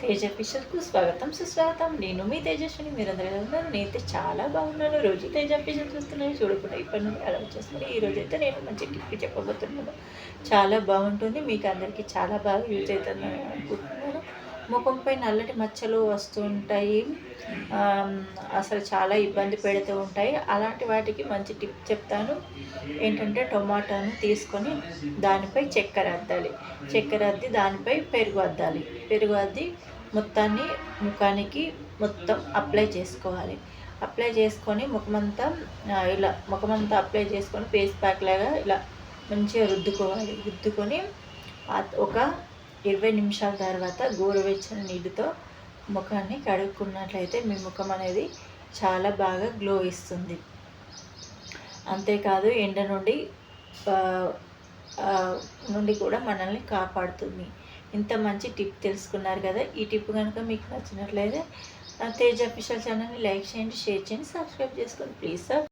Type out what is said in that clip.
తేజ ఫిషర్కు స్వాగతం సుస్వాగతం. నేను మీ తేజస్విని మీరందరూ ఎలా ఉన్నారు? నేనైతే చాలా బాగున్నాను. రోజు తేజ ఫిషర్ చూస్తున్నాను. చూడకుండా ఇప్పటి నుండి అలా వచ్చేస్తుంది. ఈ రోజు అయితే నేను మంచి టిప్ చెప్పబోతున్నాను. చాలా బాగుంటుంది. మీకు అందరికీ చాలా బాగా యూజ్ అవుతుందని అనుకుంటున్నాను. ముఖంపై నల్లటి మచ్చలు వస్తుంటాయి. అసలు చాలా ఇబ్బంది పెడుతూ ఉంటాయి. అలాంటి వాటికి మంచి టిప్ చెప్తాను. ఏంటంటే టొమాటోను తీసుకొని దానిపై చక్కెర అద్దాలి. చక్కెర అద్ది దానిపై పెరుగు అద్దాలి. పెరుగు అద్ది మొత్తాన్ని ముఖానికి మొత్తం అప్లై చేసుకోవాలి. అప్లై చేసుకొని ముఖమంతా ఇలా ముఖమంతా అప్లై చేసుకొని ఫేస్ ప్యాక్ లాగా ఇలా మంచిగా రుద్దుకోవాలి. రుద్దుకొని ఒక ఇరవై నిమిషాల తర్వాత గోరువెచ్చని నీటితో ముఖాన్ని కడుక్కున్నట్లయితే మీ ముఖం అనేది చాలా బాగా గ్లో ఇస్తుంది. అంతేకాదు ఎండ నుండి నుండి కూడా మనల్ని కాపాడుతుంది. ఇంత మంచి టిప్ తెలుసుకున్నారు కదా. ఈ టిప్ కనుక మీకు నచ్చినట్లయితే తేజ్ తేజ అఫీషియల్ ఛానల్ని లైక్ చేయండి షేర్ చేయండి సబ్స్క్రైబ్ చేసుకోండి. Please sir